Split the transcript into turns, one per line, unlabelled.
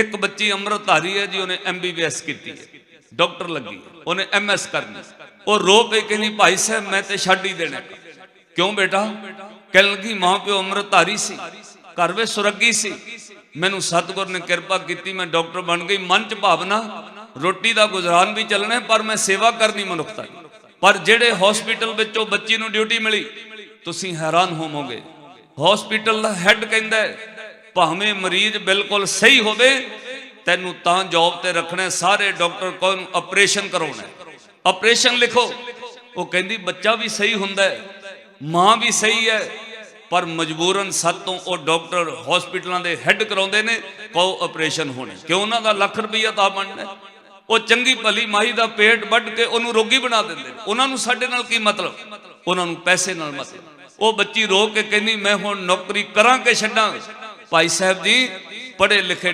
ਇੱਕ ਬੱਚੀ ਅੰਮ੍ਰਿਤਧਾਰੀ ਹੈ ਜੀ ਉਹਨੇ ਐਮਬੀਬੀਐਸ ਕੀਤੀ ਹੈ। ਡਾਕਟਰ ਲੱਗੀ ਉਹਨੇ ਐਮਐਸ ਕਰਨੀ ਉਹ ਰੋ ਪਈ ਕਹਿੰਦੀ ਭਾਈ ਸਾਹਿਬ ਮੈਂ ਤੇ ਛੱਡ ਹੀ ਦੇਣਾ ਕਿਉਂ ਬੇਟਾ? ਕਹਿਣ ਲੱਗੀ ਮਾਂ ਪਿਓ ਅੰਮ੍ਰਿਤਧਾਰੀ ਸੀ। ਘਰ ਵਿੱਚ ਸੁਰੱਗੀ ਸੀ। ਮੈਨੂੰ ਸਤਿਗੁਰ ਨੇ ਕਿਰਪਾ ਕੀਤੀ ਮੈਂ ਡਾਕਟਰ ਬਣ ਗਈ। ਮਨ ਚ ਭਾਵਨਾ ਰੋਟੀ ਦਾ ਗੁਜ਼ਾਰਨ ਵੀ ਚੱਲਣਾ ਪਰ ਮੈਂ ਸੇਵਾ ਕਰਨੀ ਮਨੁੱਖਤਾ ਪਰ ਜਿਹੜੇ ਹਸਪੀਟਲ ਵਿੱਚੋਂ ਬੱਚੀ ਨੂੰ ਡਿਊਟੀ ਮਿਲੀ ਤੁਸੀਂ ਹੈਰਾਨ ਹੋਵੋਗੇ। ਹਸਪੀਟਲ ਦਾ ਹੈੱਡ ਕਹਿੰਦਾ ਹੈ, ਭਾਵੇਂ ਮਰੀਜ਼ ਬਿਲਕੁਲ ਸਹੀ ਹੋਵੇ, ਤੈਨੂੰ ਤਾਂ ਜੌਬ ਤੇ ਰੱਖਣਾ ਸਾਰੇ ਡਾਕਟਰ ਕੋਲ ਆਪਰੇਸ਼ਨ ਕਰਾਉਣਾ ਆਪਰੇਸ਼ਨ ਲਿਖੋ। ਉਹ ਕਹਿੰਦੀ, ਬੱਚਾ ਵੀ ਸਹੀ ਹੁੰਦਾ ਹੈ, ਮਾਂ ਵੀ ਸਹੀ ਹੈ, ਪਰ ਮਜਬੂਰਨ ਤੋਂ ਉਹ ਡਾਕਟਰ ਹਸਪੀਟਲਾਂ ਦੇ ਹੈੱਡ ਕਰਾਉਂਦੇ ਨੇ, ਕਹੋ ਆਪਰੇਸ਼ਨ ਹੋਣੇ ਕਿਉਂ ਉਹਨਾਂ ਦਾ ਲੱਖ ਰੁਪਈਆ ਤਾਂ ਬਣਨਾ ਉਹ ਚੰਗੀ ਭਲੀ ਮਾਹੀ ਦਾ ਪੇਟ ਵੱਢ ਕੇ ਉਹਨੂੰ ਰੋਗੀ ਬਣਾ ਦਿੰਦੇ ਨੇ। ਉਹਨਾਂ ਨੂੰ ਸਾਡੇ ਨਾਲ ਕੀ ਮਤਲਬ? ਉਹਨਾਂ ਨੂੰ ਪੈਸੇ ਨਾਲ ਮਤਲਬ। ਉਹ ਬੱਚੀ ਰੋ ਕੇ ਕਹਿੰਦੀ, ਮੈਂ ਹੁਣ ਨੌਕਰੀ ਕਰਾਂ ਕਿ ਛੱਡਾਂ? ਭਾਈ ਸਾਹਿਬ ਜੀ ਪੜ੍ਹੇ ਲਿਖੇ